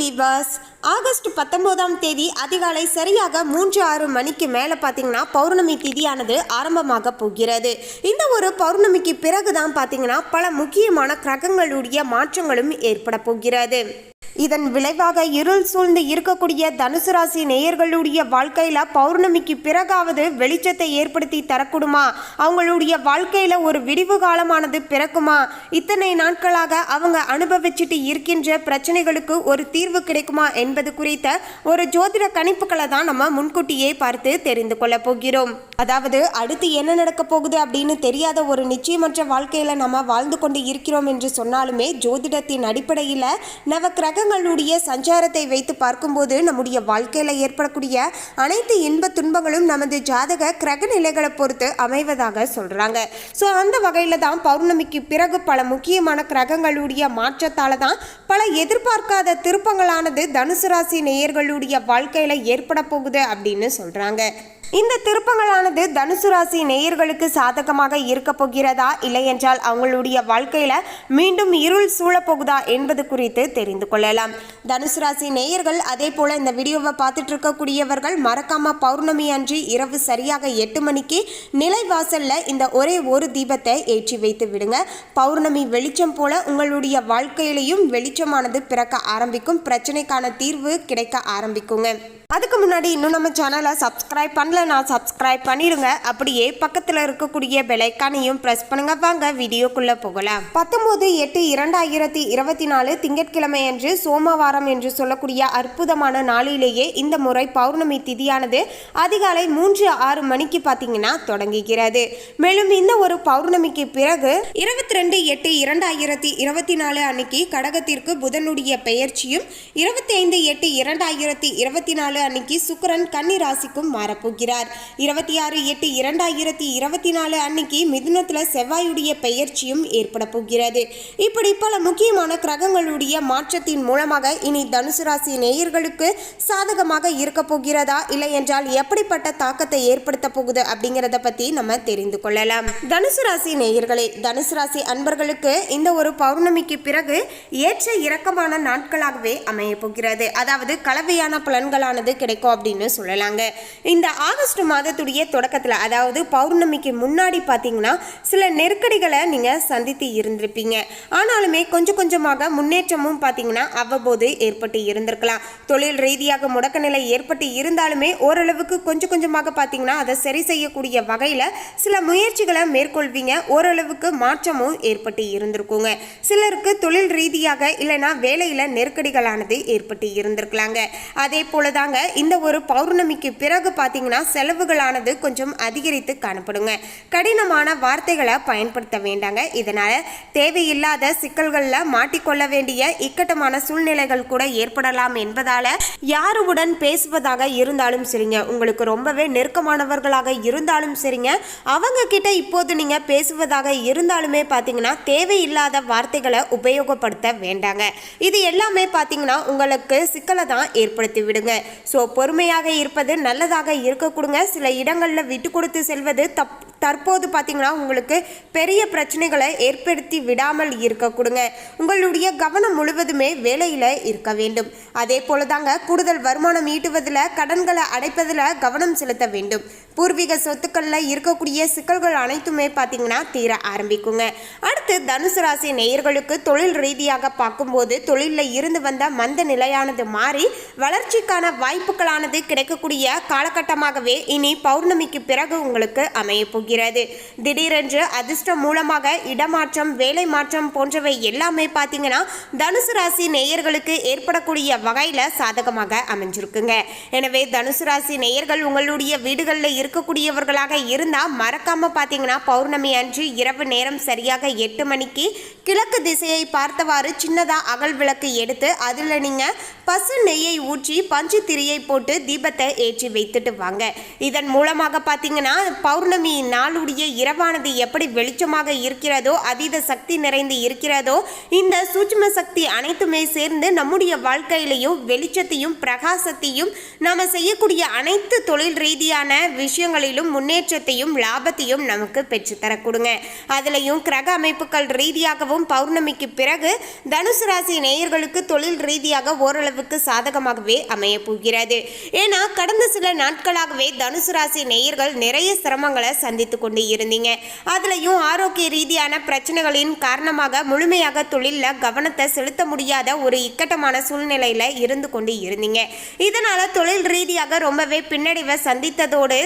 Viewers August பத்தொன்பதாம் தேதி அதிகாலை சரியாக மூன்று ஆறு மணிக்கு மேலே பார்த்தீங்கன்னா பௌர்ணமி திதியானது ஆரம்பமாக போகிறது. இந்த ஒரு பௌர்ணமிக்கு பிறகு தான் பார்த்தீங்கன்னா பல முக்கியமான கிரகங்களுடைய மாற்றங்களும் ஏற்பட போகிறது. இதன் விளைவாக இருள் சூழ்ந்து இருக்கக்கூடிய தனுசு ராசி நேயர்களுடைய வாழ்க்கையில பௌர்ணமிக்கு பிறகாவது வெளிச்சத்தை ஏற்படுத்தி தரக்கூடுமா? அவங்களுடைய வாழ்க்கையில ஒரு விடிவு காலமானது பிறக்குமா? இத்தனை நாட்களாக அவங்க அனுபவிச்சுட்டு இருக்கின்ற பிரச்சனைகளுக்கு ஒரு தீர்வு கிடைக்குமா என்பது குறித்த ஒரு ஜோதிட கணிப்புகளை தான் நம்ம முன்கூட்டியே பார்த்து தெரிந்து கொள்ள போகிறோம். அதாவது அடுத்து என்ன நடக்க போகுது அப்படின்னு தெரியாத ஒரு நிச்சயமற்ற வாழ்க்கையில நம்ம வாழ்ந்து கொண்டு இருக்கிறோம் என்று சொன்னாலுமே ஜோதிடத்தின் அடிப்படையில் நவ கிரகங்களுடைய சஞ்சாரத்தை வைத்து பார்க்கும்போது நம்முடைய வாழ்க்கையில் ஏற்படக்கூடிய அனைத்து இன்ப துன்பங்களும் நமது ஜாதக கிரக நிலைகளை பொறுத்து அமைவதாக சொல்கிறாங்க ஸோ அந்த வகையில் தான் பௌர்ணமிக்கு பிறகு பல முக்கியமான கிரகங்களுடைய மாற்றத்தால் தான் பல எதிர்பார்க்காத திருப்பங்களானது தனுசு ராசி நேயர்களுடைய வாழ்க்கையில் ஏற்பட போகுது அப்படின்னு சொல்கிறாங்க இந்த திருப்பங்களானது தனுசு ராசி நேயர்களுக்கு சாதகமாக இருக்க போகிறதா? இல்லை என்றால் அவங்களுடைய வாழ்க்கையில மீண்டும் இருள் சூழப்போகுதா என்பது குறித்து தெரிந்து கொள்ளலாம். தனுசு ராசி நேயர்கள் அதே போல இந்த வீடியோவை பார்த்துட்டு இருக்கக்கூடியவர்கள் மறக்காம பௌர்ணமி அன்று இரவு சரியாக எட்டு மணிக்கு நிலைவாசல்ல இந்த ஒரே ஒரு தீபத்தை ஏற்றி வைத்து விடுங்க. பௌர்ணமி வெளிச்சம் போல உங்களுடைய வாழ்க்கையிலையும் வெளிச்சமானது பிறக்க ஆரம்பிக்கும். பிரச்சனைக்கான தீர்வு கிடைக்க ஆரம்பிக்குங்க. அதுக்கு முன்னாடி இன்னும் நம்ம சேனலை சப்ஸ்கிரைப் பண்ணலனா சப்ஸ்கிரைப் பண்ணிடுங்க. அப்படியே பக்கத்தில் இருக்கக்கூடிய பெலைக்கானையும் ப்ரெஸ் பண்ணுங்க. வாங்க வீடியோக்குள்ளே போகலாம். பத்தொம்போது எட்டு இரண்டாயிரத்தி இருபத்தி நாலு திங்கட்கிழமை அன்று சோமவாரம் என்று சொல்லக்கூடிய அற்புதமான நாளிலேயே இந்த முறை பௌர்ணமி திதியானது அதிகாலை மூன்று ஆறு மணிக்கு பார்த்தீங்கன்னா தொடங்குகிறது. மேலும் இந்த ஒரு பௌர்ணமிக்கு பிறகு இருபத்தி ரெண்டு எட்டு இரண்டாயிரத்தி இருபத்தி நாலு அன்னைக்கு கடகத்திற்கு புதனுடைய பெயர்ச்சியும் இருபத்தி ஐந்து எட்டு இரண்டாயிரத்தி இருபத்தி நாலு அன்னைக்கு சுக்கரன் கன்னி ராசிக்கும் மாறப்போகிறார். இருபத்தி ஆறு எட்டு இரண்டாயிரத்தி இருபத்தி நாலு அன்னைக்கு மிதுனத்தில் செவ்வாயுடைய பெயர்ச்சியும் ஏற்பட போகிறது. இப்படி பல முக்கியமான கிரகங்களுடைய மாற்றத்தின் மூலமாக இனி தனுசு ராசி நேயர்களுக்கு சாதகமாக இருக்க போகிறதா? இல்லை என்றால் எப்படிப்பட்ட தாக்கத்தை ஏற்படுத்த போகுது அப்படிங்கிறத பத்தி நம்ம தெரிந்து கொள்ளலாம். தனுசு ராசி நேயர்களே தனுசு ராசி அன்பர்களுக்கு இந்த ஒரு பௌர்ணமிக்கு பிறகு ஏற்ற இறக்கமான நாட்களாகவே அமைய போகிறது. அதாவது கலவையான பலன்களானது கிடைக்கும் அப்படின்னு சொல்லலாங்க. இந்த ஆகஸ்ட் மாதத்துடைய தொடக்கத்தில் அதாவது பௌர்ணமிக்கு முன்னாடி பார்த்தீங்கன்னா சில நெருக்கடிகளை நீங்கள் சந்தித்து இருந்திருப்பீங்க. ஆனாலுமே கொஞ்சம் கொஞ்சமாக முன்னேற்றமும் பார்த்தீங்கன்னா அவ்வப்போது ஏற்பட்டு இருந்திருக்கலாம். தொழில் ரீதியாக முடக்க நிலை ஏற்பட்டு இருந்தாலுமே ஓரளவுக்கு கொஞ்சம் கொஞ்சமாக பார்த்தீங்கன்னா அதை சரி செய்யக்கூடிய வகையில் சில முயற்சிகளை மேற்கொள்வீங்க. ஓரளவுக்கு மாற்றமும் ஏற்பட்டு இருந்திருக்குங்க. சிலருக்கு தொழில் ரீதியாக இல்லைன்னா வேலையில் நெருக்கடிகளானது ஏற்பட்டு இருந்திருக்கலாங்க. அதே போல தாங்க இந்த ஒரு பௌர்ணமிக்கு பிறகு பார்த்தீங்கன்னா செலவுகளானது கொஞ்சம் அதிகரித்து காணப்படுங்க. கடினமான வார்த்தைகளை பயன்படுத்த வேண்டாங்க. இதனால் தேவையில்லாத சிக்கல்களில் மாட்டிக்கொள்ள வேண்டிய இக்கட்டமான சூழ்நிலைகள் கூட ஏற்படலாம் என்பதால் யாருடன் பேசுவதாக இருந்தாலும் சரிங்க. உங்களுக்கு ரொம்பவே நெருக்கமானவர்களாக இருந்தாலும் சரிங்க. அவங்க கிட்ட இப்போது நீங்கள் பேசுவதாக இருந்தாலுமே பார்த்தீங்கன்னா தேவையில்லாத வார்த்தைகளை உபயோகப்படுத்த வேண்டாங்க. இது எல்லாமே பார்த்தீங்கன்னா உங்களுக்கு சிக்கலை தான் ஏற்படுத்தி விடுங்க. ஸோ பொறுமையாக இருப்பது நல்லதாக இருக்க கொடுங்க. சில இடங்களில் விட்டு கொடுத்து செல்வது தப் தற்போது பார்த்தீங்கன்னா உங்களுக்கு பெரிய பிரச்சனைகளை ஏற்படுத்தி விடாமல் இருக்க கொடுங்க. உங்களுடைய கவனம் முழுவதுமே வேலையில் இருக்க வேண்டும். அதே போல தாங்க கூடுதல் வருமானம் ஈட்டுவதில் கடன்களை அடைப்பதில் கவனம் செலுத்த வேண்டும். பூர்வீக சொத்துக்களில் இருக்கக்கூடிய சிக்கல்கள் அனைத்துமே பார்த்தீங்கன்னா தீர ஆரம்பிக்குங்க. அடுத்து தனுசு ராசி நேயர்களுக்கு தொழில் ரீதியாக பார்க்கும்போது தொழிலில் இருந்து வந்த மந்த நிலையானது மாறி வளர்ச்சிக்கான வாய்ப்புகளானது கிடைக்கக்கூடிய காலகட்டமாகவே இனி பௌர்ணமிக்கு பிறகு உங்களுக்கு அமையப்போகிறது திடீரென்று அதிர்ஷ்டம் மூலமாக இடமாற்றம் வேலை மாற்றம் போன்றவை எல்லாமே பார்த்தீங்கன்னா தனுசு ராசி நேயர்களுக்கு ஏற்படக்கூடிய வகையில் சாதகமாக அமைஞ்சிருக்குங்க. எனவே தனுசு ராசி நேயர்கள் உங்களுடைய வீடுகளில் இருக்கக்கூடியவர்களாக இருந்தால் மறக்காமல் பார்த்தீங்கன்னா பௌர்ணமி அன்று இரவு நேரம் சரியாக எட்டு மணிக்கு கிழக்கு திசையை பார்த்தவாறு சின்னதாக அகல் விளக்கு எடுத்து அதில் நீங்கள் பசு நெய்யை ஊற்றி பஞ்சு திரியை போட்டு தீபத்தை ஏற்றி வைத்துட்டு வாங்க. இதன் மூலமாக பார்த்தீங்கன்னா பௌர்ணமி நாளுடைய இரவானது எப்படி வெளிச்சமாக இருக்கிறதோ அதீத சக்தி நிறைந்து இருக்கிறதோ இந்த சூட்சும சக்தி அனைத்துமே சேர்ந்து நம்முடைய வாழ்க்கையிலையும் வெளிச்சத்தையும் பிரகாசத்தையும் நாம செய்யக்கூடிய அனைத்து தொழில் ரீதியான விஷயங்களிலும் முன்னேற்றத்தையும் லாபத்தையும் நமக்கு பெற்றுத்தர கொடுங்க. அதுலேயும் கிரக அமைப்புகள் ரீதியாகவும் பௌர்ணமிக்கு பிறகு தனுசு ராசி நேயர்களுக்கு தொழில் ரீதியாக ஓரளவுக்கு சாதகமாகவே அமையப்போகிறது இருக்கிறது. ஏன்னா கடந்த சில நாட்களாகவே தனுசு ராசி நேயர்கள் நிறைய சிரமங்களை சந்தித்து கொண்டு இருந்தீங்க. அதுலயும் ஆரோக்கிய ரீதியான பிரச்சனைகளின் காரணமாக முழுமையாக தொழிலில் கவனத்தை செலுத்த முடியாத ஒரு இக்கட்டமான சூழ்நிலையில இருந்து கொண்டு இருந்தீங்க. இதனால தொழில் ரீதியாக ரொம்பவே பின்னடைவை சந்தித்ததோடு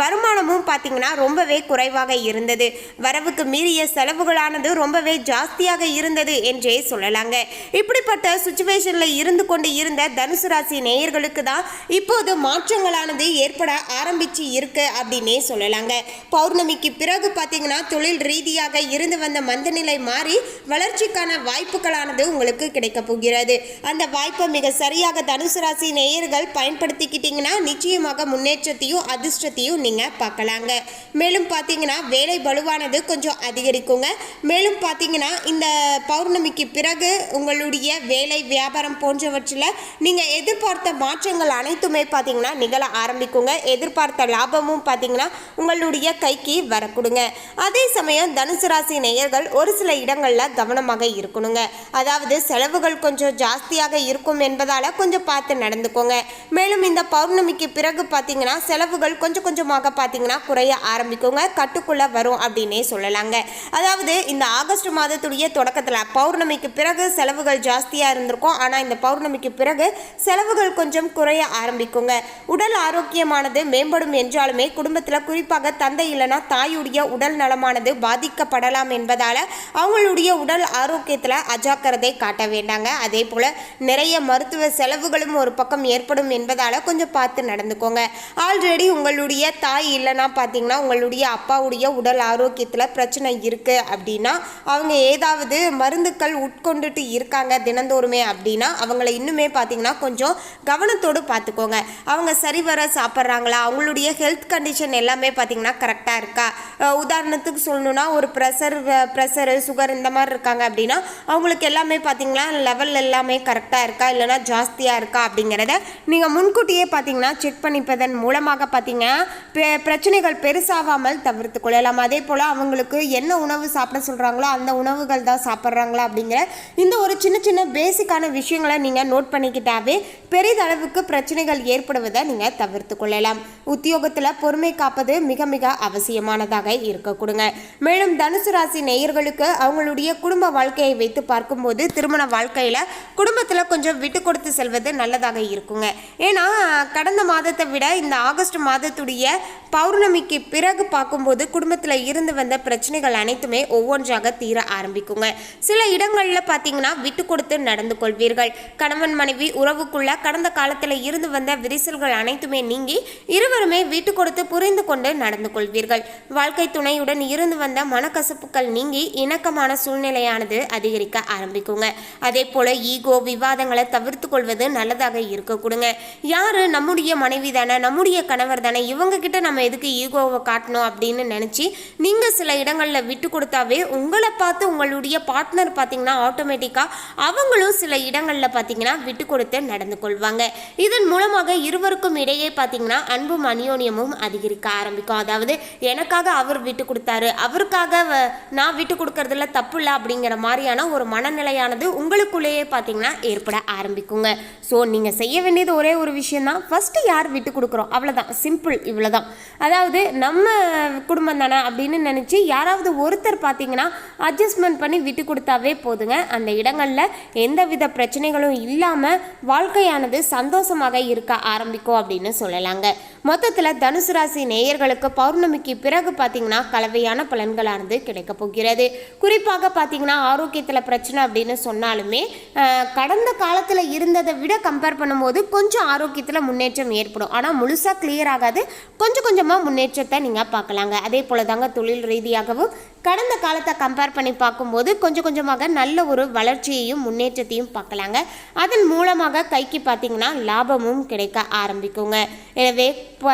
வருமானமும் பார்த்தீங்கன்னா ரொம்பவே குறைவாக இருந்தது. வரவுக்கு மீறிய செலவுகளானது ரொம்பவே ஜாஸ்தியாக இருந்தது என்றே சொல்லலாங்க. இப்படிப்பட்ட சுச்சுவேஷன்ல இருந்து கொண்டு இருந்த தனுசு ராசி நேயர்களுக்கு தான் இப்போது மாற்றங்களானது ஏற்பட ஆரம்பிச்சு இருக்கு அப்படின்னே சொல்லலாங்க. பௌர்ணமிக்கு பிறகு பார்த்தீங்கன்னா தொழில் ரீதியாக இருந்து வந்த மந்தநிலை மாறி வளர்ச்சிக்கான வாய்ப்புகளானது உங்களுக்கு கிடைக்க போகிறது. அந்த வாய்ப்பை மிக சரியாக தனுசு ராசி நேயர்கள் பயன்படுத்திக்கிட்டீங்கன்னா நிச்சயமாக முன்னேற்றத்தையும் அதிர்ஷ்டத்தையும் நீங்க பார்க்கலாங்க. மேலும் பார்த்தீங்கன்னா வேலை பலுவானது கொஞ்சம் அதிகரிக்குங்க. மேலும் பார்த்தீங்கன்னா இந்த பௌர்ணமிக்கு பிறகு உங்களுடைய வேலை வியாபாரம் போன்றவற்றில் நீங்கள் எதிர்பார்த்த மாற்றங்கள் அனைத்துமே பார்த்தீங்கன்னா நிகழ ஆரம்பிக்குங்க. எதிர்பார்த்த லாபமும் பார்த்தீங்கன்னா உங்களுடைய கைக்கு வரக்கூடுங்க. அதே சமயம் தனுசு ராசி நேயர்கள் ஒரு சில இடங்களில் கவனமாக இருக்கணுங்க. அதாவது செலவுகள் கொஞ்சம் ஜாஸ்தியாக இருக்கும் என்பதால் கொஞ்சம் பார்த்து நடந்துக்கோங்க. மேலும் இந்த பௌர்ணமிக்கு பிறகு பார்த்தீங்கன்னா செலவுகள் கொஞ்சம் கொஞ்சமாக பார்த்தீங்கன்னா குறைய ஆரம்பிக்குங்க. கட்டுக்குள்ளே வரும் அப்படின்னே சொல்லலாங்க. அதாவது இந்த ஆகஸ்ட் மாதத்துடைய தொடக்கத்தில் பௌர்ணமிக்கு பிறகு செலவுகள் ஜாஸ்தியாக இருந்திருக்கும். ஆனால் இந்த பௌர்ணமிக்கு பிறகு செலவுகள் கொஞ்சம் குறைய ஆரம்பிக்குங்க. உடல் ஆரோக்கியமானது மேம்படும் என்றாலுமே குடும்பத்தில் குறிப்பாக தந்தை இல்லைனா தாயுடைய உடல் நலமானது பாதிக்கப்படலாம் என்பதால் அவங்களுடைய உடல் ஆரோக்கியத்தில் அஜாக்கிரதை காட்ட வேண்டாங்க. அதே போல் நிறைய மருத்துவ செலவுகளும் ஒரு பக்கம் ஏற்படும் என்பதால் கொஞ்சம் பார்த்து நடந்துக்கோங்க. ஆல்ரெடி உங்களுடைய தாய் இல்லைன்னா பார்த்தீங்கன்னா உங்களுடைய அப்பாவுடைய உடல் ஆரோக்கியத்தில் பிரச்சனை இருக்குது அப்படின்னா அவங்க ஏதாவது மருந்துக்கள் உட்கொண்டுட்டு இருக்காங்க தினந்தோறுமே அப்படின்னா அவங்கள இன்னுமே பார்த்தீங்கன்னா கொஞ்சம் கவனத்தோடு பார்த்துக்கோங்க. அவங்க சரிவர சாப்பிட்றாங்களா? அவங்களுடைய ஹெல்த் கண்டிஷன் எல்லாமே பார்த்தீங்கன்னா கரெக்டாக இருக்கா? உதாரணத்துக்கு சொல்லணுன்னா ஒரு ப்ரெஷர் ப்ரெஷரு சுகர் இந்த மாதிரி இருக்காங்க அப்படின்னா அவங்களுக்கு எல்லாமே பார்த்தீங்கன்னா லெவல் எல்லாமே கரெக்டாக இருக்கா? இல்லைனா ஜாஸ்தியாக இருக்கா அப்படிங்கிறத நீங்கள் முன்கூட்டியே பார்த்தீங்கன்னா செக் பண்ணிப்பதன் மூலமாக பார்த்தீங்கன்னா பிரச்சனைகள் பெருசாகாமல் தவிர்த்து கொள்ளலாம். அதே போல் அவங்களுக்கு என்ன உணவு சாப்பிட சொல்கிறாங்களோ அந்த உணவுகள் தான் சாப்பிட்றாங்களா அப்படிங்கிற இந்த ஒரு சின்ன சின்ன பேசிக்கான விஷயங்களை நீங்கள் நோட் பண்ணிக்கிட்டாவே பெரிதளவுக்கு பிரச்சனைகள் ஏற்படுவதை நீங்கள் தவிர்த்து கொள்ளலாம். உத்தியோகத்தில் பொறுமை காப்பது மிக மிக அவசியமானதாக இருக்க கொடுங்க. மேலும் தனுசு ராசி நேயர்களுக்கு அவங்களுடைய குடும்ப வாழ்க்கையை வைத்து பார்க்கும்போது திருமண வாழ்க்கையில் குடும்பத்தில் கொஞ்சம் விட்டு கொடுத்து செல்வது நல்லதாக இருக்குங்க. ஏன்னா கடந்த மாதத்தை விட இந்த ஆகஸ்ட் மாதத்துடைய பௌர்ணமிக்கு பிறகு பார்க்கும்போது குடும்பத்தில் இருந்து வந்த பிரச்சனைகள் அனைத்துமே ஒவ்வொன்றாக தீர ஆரம்பிக்குங்க. சில இடங்களில் பார்த்தீங்கன்னா விட்டு கொடுத்து நடந்து கொள்வீர்கள். கணவன் மனைவி உறவுக்குள்ள கடந்த காலத்தில் இருந்து வந்த விரிசல்கள் அனைத்துமே நீங்கி இருவருமே விட்டு கொடுத்து புரிந்து கொண்டு நடந்து கொள்வீர்கள். வாழ்க்கை துணையுடன் இருந்து வந்த மனக்கசப்புகள் நீங்கி இணக்கமான சூழ்நிலையானது அதிகரிக்க ஆரம்பிக்குங்க. அதே போல ஈகோ விவாதங்களை தவிர்த்து கொள்வது நல்லதாக இருக்க கொடுங்க. யாரு நம்முடைய மனைவி தானே நம்முடைய கணவர் தானே இவங்க கிட்ட நம்ம எதுக்கு ஈகோவை காட்டணும் அப்படின்னு நினச்சி நீங்கள் சில இடங்களில் விட்டு கொடுத்தாவே உங்களை பார்த்து உங்களுடைய பார்ட்னர் பார்த்தீங்கன்னா ஆட்டோமேட்டிக்காக அவங்களும் சில இடங்களில் பார்த்தீங்கன்னா விட்டு கொடுத்து நடந்து கொள்வாங்க. இதன் மூலமாக இருவருக்கும் இடையே பார்த்தீங்கன்னா அன்பும் அனியோனியமும் அதிகரிக்க ஆரம்பிக்கும். அதாவது எனக்காக அவர் விட்டு கொடுத்தாரு. அவருக்காக வ- நான் விட்டு கொடுக்கறதுல தப்பு இல்லை அப்படிங்கிற மாதிரியான ஒரு மனநிலையானது உங்களுக்குள்ளேயே பார்த்தீங்கன்னா ஏற்பட ஆரம்பிக்குங்க. ஸோ நீங்கள் செய்ய வேண்டியது ஒரே ஒரு விஷயம் தான் ஃபஸ்ட்டு யார் விட்டு கொடுக்குறோம் அவ்வளோதான் சிம்பிள் இவ்வளோதான் அதாவது நம்ம குடும்பம் தானே அப்படின்னு நினச்சி யாராவது ஒருத்தர் பார்த்தீங்கன்னா அட்ஜஸ்ட்மெண்ட் பண்ணி விட்டு கொடுத்தாவே போதுங்க. அந்த இடங்களில் எந்தவித பிரச்சனைகளும் இல்லாமல் வாழ்க்கையானது சந்தோஷம் சந்தோஷமாக இருக்க ஆரம்பிக்கும் அப்படின்னு சொல்லலாங்க. மொத்தத்தில் தனுசு ராசி நேயர்களுக்கு பௌர்ணமிக்கு பிறகு பார்த்தீங்கன்னா கலவையான பலன்களானது கிடைக்க போகிறது. குறிப்பாக பார்த்தீங்கன்னா ஆரோக்கியத்தில் பிரச்சனை அப்படின்னு சொன்னாலுமே கடந்த காலத்தில் இருந்ததை விட கம்பேர் பண்ணும்போது கொஞ்சம் ஆரோக்கியத்தில் முன்னேற்றம் ஏற்படும். ஆனால் முழுசாக கிளியர் ஆகாது. கொஞ்சம் கொஞ்சமாக முன்னேற்றத்தை நீங்கள் பார்க்கலாங்க. அதே போல தாங்க தொழில் ரீதியாகவும் கடந்த காலத்தை கம்பேர் பண்ணி பார்க்கும்போது கொஞ்சம் கொஞ்சமாக நல்ல ஒரு வளர்ச்சியையும் முன்னேற்றத்தையும் பார்க்கலாங்க. அதன் மூலமாக கைக்கு பார்த்தீங்கன்னா லாபமும் கிடைக்க ஆரம்பிக்குங்க. எனவே இப்போ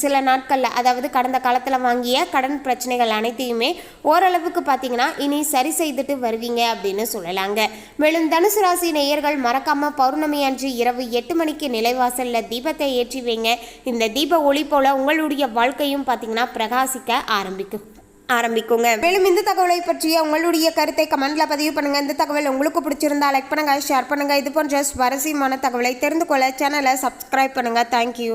சில நாட்களில் அதாவது கடந்த காலத்தில் வாங்கிய கடன் பிரச்சனைகள் அனைத்தையுமே ஓரளவுக்கு பார்த்தீங்கன்னா இனி சரி செய்துட்டு வருவீங்க அப்படின்னு சொல்லலாங்க. மேலும் தனுசு ராசி நேயர்கள் மறக்காமல் பௌர்ணமி அன்று இரவு எட்டு மணிக்கு நிலைவாசலில் தீபத்தை ஏற்றி வைங்க. இந்த தீப ஒளி போல உங்களுடைய வாழ்க்கையும் பார்த்தீங்கன்னா பிரகாசிக்க ஆரம்பிக்கும் ஆரம்பிக்குங்க. மேலும் இந்த தகவலை பற்றிய உங்களுடைய கருத்தை கமெண்ட்ல பதிவு பண்ணுங்க. இந்த தகவல் உங்களுக்கு பிடிச்சிருந்தா லைக் பண்ணுங்க ஷேர் பண்ணுங்க. இது போன்ற சுவாரஸ்யமான தகவலை தெரிந்து கொள்ள சேனலை சப்ஸ்கிரைப் பண்ணுங்க. தேங்க்யூ